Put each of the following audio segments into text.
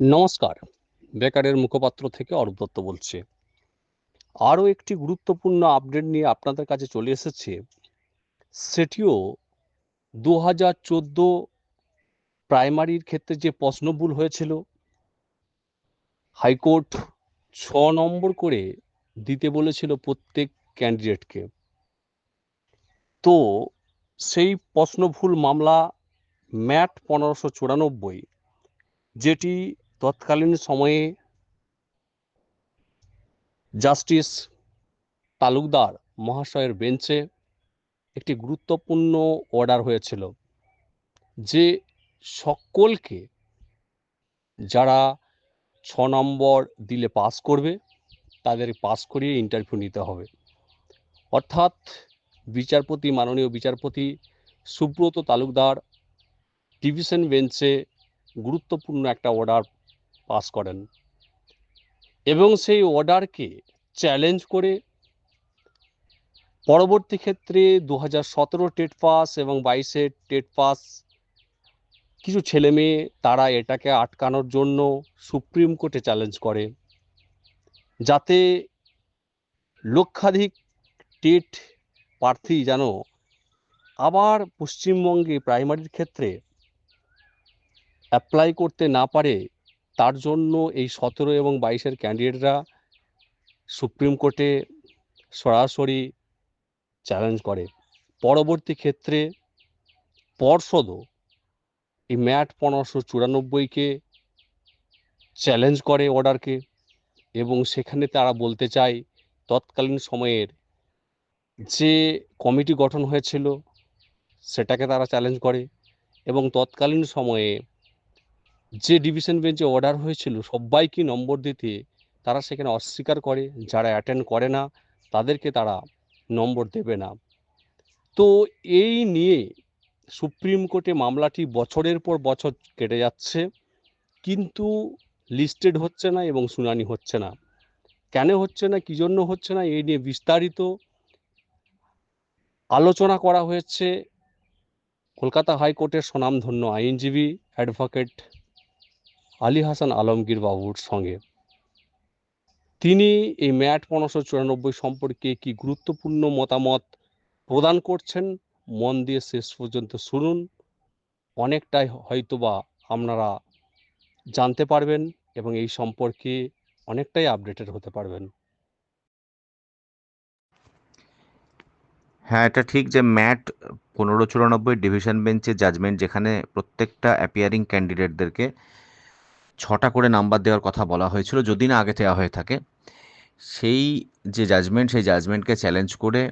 নমস্কার। বেকারের মুখপাত্র থেকে অরূপ দত্ত বলছি। আরও একটি গুরুত্বপূর্ণ আপডেট নিয়ে আপনাদের কাছে চলে এসেছে। সেটিও দু হাজার চোদ্দ প্রাইমারির ক্ষেত্রে যে প্রশ্নভুল হয়েছিল, হাইকোর্ট ছ নম্বর করে দিতে বলেছিল প্রত্যেক ক্যান্ডিডেটকে। তো সেই প্রশ্নভুল মামলা ম্যাট পনেরোশো চুরানব্বই, যেটি তৎকালীন সময়ে জাস্টিস তালুকদার মহাশয়ের বেঞ্চে একটি গুরুত্বপূর্ণ অর্ডার হয়েছিল যে সকলকে যারা ছ নম্বর দিলে পাস করবে, তাদের পাস করিয়ে ইন্টারভিউ নিতে হবে। অর্থাৎ বিচারপতি, মাননীয় বিচারপতি সুব্রত তালুকদার ডিভিশন বেঞ্চে গুরুত্বপূর্ণ একটা অর্ডার পাস করেন। এবং সেই অর্ডারকে চ্যালেঞ্জ করে পরবর্তী ক্ষেত্রে দু হাজার সতেরো টেট পাস এবং বাইশে টেট পাস কিছু ছেলে মেয়ে, তারা এটাকে আটকানোর জন্য সুপ্রিম কোর্টে চ্যালেঞ্জ করে। যাতে লক্ষাধিক টেট প্রার্থী যেন আবার পশ্চিমবঙ্গে প্রাইমারির ক্ষেত্রে অ্যাপ্লাই করতে না পারে তার জন্য এই সতেরো এবং বাইশের ক্যান্ডিডেটরা সুপ্রিম কোর্টে সরাসরি চ্যালেঞ্জ করে। পরবর্তী ক্ষেত্রে পর্ষদও এই ম্যাট পনেরোশো চুরানব্বইকে চ্যালেঞ্জ করে অর্ডারকে এবং সেখানে তারা বলতে চায়, তৎকালীন সময়ের যে কমিটি গঠন হয়েছিল, সেটাকে তারা চ্যালেঞ্জ করে এবং তৎকালীন সময়ে যে ডিভিশন বেঞ্চে অর্ডার হয়েছিল, সবাইকে নম্বর দিতে তারা সেখানে অস্বীকার করে, যারা অ্যাটেন্ড করে না, তাদেরকে তারা নম্বর দেবে না। তো এই নিয়ে সুপ্রিম কোর্টে মামলাটি বছরের পর বছর কেটে যাচ্ছে, কিন্তু লিস্টেড হচ্ছে না এবং শুনানি হচ্ছে না। কেন হচ্ছে না, কী জন্য হচ্ছে না, এই নিয়ে বিস্তারিত আলোচনা করা হয়েছে। কলকাতা হাইকোর্টের স্বনামধন্য আইনজীবী অ্যাডভোকেট আলী হাসান আলমগীর বাবুর সঙ্গে। তিনি এই ম্যাট পনেরোশো চুরানব্বই সম্পর্কে কি গুরুত্বপূর্ণ মতামত প্রদান করছেন, মন দিয়ে শেষ পর্যন্ত শুনুন। অনেকটাই হয়তোবা আপনারা জানতে পারবেন এবং এই সম্পর্কে অনেকটাই আপডেটেড হতে পারবেন। হ্যাঁ এটা ঠিক যে ম্যাট পনেরো চুরানব্বই ডিভিশন বেঞ্চের জাজমেন্ট যেখানে প্রত্যেকটা অ্যাপিয়ারিং ক্যান্ডিডেটদেরকে ছটা করে নাম্বার দেওয়ার কথা বলা হয়েছিল, যদি না আগে দেওয়া হয়ে থাকে। সেই যে জাজমেন্ট সেই জাজমেন্টকে চ্যালেঞ্জ করে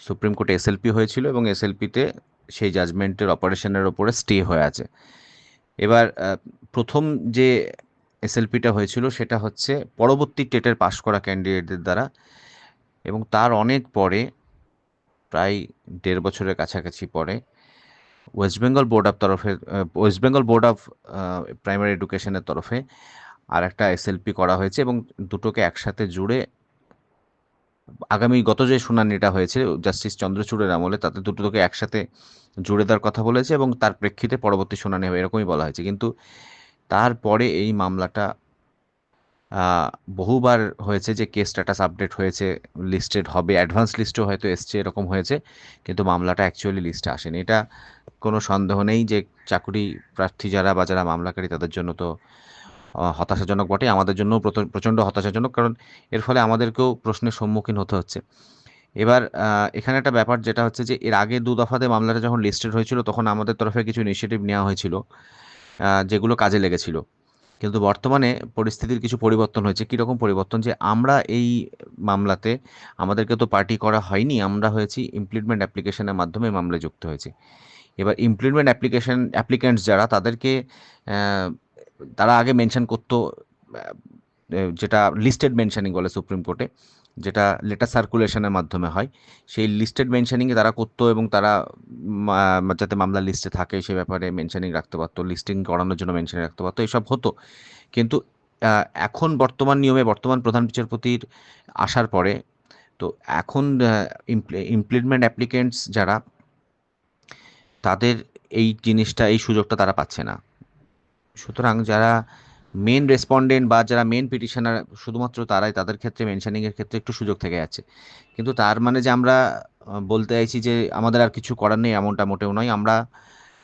সুপ্রিম কোর্টে এসএলপি হয়েছিল এবং এসএলপিতে সেই জাজমেন্টের অপারেশনের ওপরে স্টে হয়ে আছে। এবার প্রথম যে এসএলপিটা হয়েছিল সেটা হচ্ছে পরবর্তী টেটের পাশ করা ক্যান্ডিডেটদের দ্বারা এবং তার অনেক পরে, প্রায় দেড় বছরের কাছাকাছি পরে ওয়েস্ট বেঙ্গল বোর্ড অফ তরফে West Bengal board of primary এডুকেশনের তরফে আর একটা এসএলপি করা হয়েছে এবং দুটোকে একসাথে জুড়ে আগামী গত যে শুনানিটা হয়েছে জাস্টিস চন্দ্রচূড়ের আমলে, তাতে দুটোকে একসাথে জুড়ে দেওয়ার কথা বলেছে এবং তার প্রেক্ষিতে পরবর্তী শুনানি হবে, এরকমই বলা হয়েছে। কিন্তু তারপরে এই মামলাটা বহুবার হয়েছে যে কেস স্ট্যাটাস আপডেট হয়েছে লিস্টেড হবে অ্যাডভান্স লিস্টও হয়তো এসছে, এরকম হয়েছে, কিন্তু মামলাটা অ্যাকচুয়ালি লিস্টে আসেনি। এটা কোনো সন্দেহ নেই যে চাকুরি প্রার্থী যারা বা যারা মামলাকারী, তাদের জন্য তো হতাশাজনক বটে। আমাদের জন্য প্রচণ্ড হতাশাজনক, কারণ এর ফলে আমাদেরকেও প্রশ্নের সম্মুখীন হতে হচ্ছে। এবার এখানে একটা ব্যাপার যেটা হচ্ছে যে, এর আগে দু দফাতে মামলাটা যখন লিস্টেড হয়েছিল, তখন আমাদের তরফে কিছু ইনিশিয়েটিভ নেওয়া হয়েছিল যেগুলো কাজে লেগেছিল। কিন্তু বর্তমানে পরিস্থিতির কিছু পরিবর্তন হয়েছে। কীরকম পরিবর্তন? যে আমরা এই মামলাতে আমাদেরকে তো পার্টি করা হয়নি, আমরা হয়েছি ইমপ্লিটমেন্ট অ্যাপ্লিকেশনের মাধ্যমে মামলায় যুক্ত হয়েছে। এবার ইমপ্লিটমেন্ট অ্যাপ্লিকেশন অ্যাপ্লিকেন্টস যারা, তাদেরকে তারা আগে মেনশন করতো যেটা লিস্টেড মেনশনিং বলে সুপ্রিম কোর্টে যেটা লেটার সার্কুলেশনের মাধ্যমে হয়, সেই লিস্টেড মেনশনিংয়ে তারা করতো এবং তারা যাতে মামলা লিস্টে থাকে সে ব্যাপারে মেনশনিং রাখতে পারতো লিস্টিং করানোর জন্য মেনশনিং রাখতে পারতো, এসব হতো। কিন্তু এখন বর্তমান নিয়মে বর্তমান প্রধান বিচারপতির আসার পরে, তো এখন ইমপ্লিটমেন্ট অ্যাপ্লিকেন্টস যারা, তাদের এই জিনিসটা, এই সুযোগটা তারা পাচ্ছে না। সুতরাং যারা মেন রেসপন্ডেন্ট বা যারা মেন পিটিশনার শুধুমাত্র তারাই তাদের ক্ষেত্রে মেনশনিং এর ক্ষেত্রে একটু সুযোগ থেকে যাচ্ছে। কিন্তু তার মানে যে আমরা বলতে চাইছি যে আমাদের আর কিছু করার নেই এমনটা মোটেও নয়। আমরা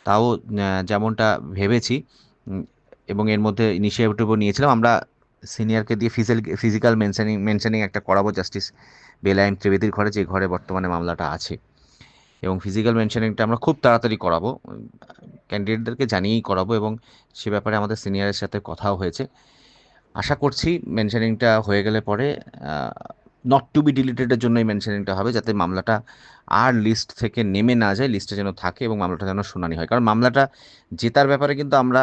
তাও যেমনটা ভেবেছি এবং এর মধ্যে ইনিশিয়েটিভও নিয়েছিলাম। আমরা সিনিয়রকে দিয়ে ফিজিক্যাল ফিজিক্যাল মেনশানিং মেনশানিং একটা করাবো জাস্টিস বেলাইন ত্রিবেদীর ঘরে, যে ঘরে বর্তমানে মামলাটা আছে। এবং ফিজিক্যাল মেনশনিংটা আমরা খুব তাড়াতাড়ি করাবো। ক্যান্ডিডেটদেরকে জানিয়েই করাবো এবং সে ব্যাপারে আমাদের সিনিয়রের সাথে কথাও হয়েছে। আশা করছি মেনশনিংটা হয়ে গেলে পরে নট টু বি ডিলিটেডের জন্যই মেনশনিংটা হবে যাতে মামলাটা আর লিস্ট থেকে নেমে না যায় লিস্টে যেন থাকে এবং মামলাটা যেন শুনানি হয়। কারণ মামলাটা জেতার ব্যাপারে কিন্তু আমরা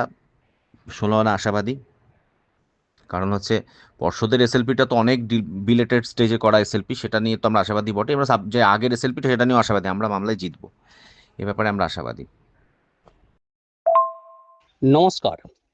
ষোলো আনা আশাবাদী। কারণ হচ্ছে পর্ষদের এসএলপিটা তো অনেক বিলেটেড স্টেজে করা এসএলপি সেটা নিয়ে তো আমরা আশাবাদী বটে আমরা যে আগের এসএলপিটা সেটা নিয়েও আশাবাদী। আমরা মামলায় জিতবো। এ ব্যাপারে আমরা আশাবাদী। নমস্কার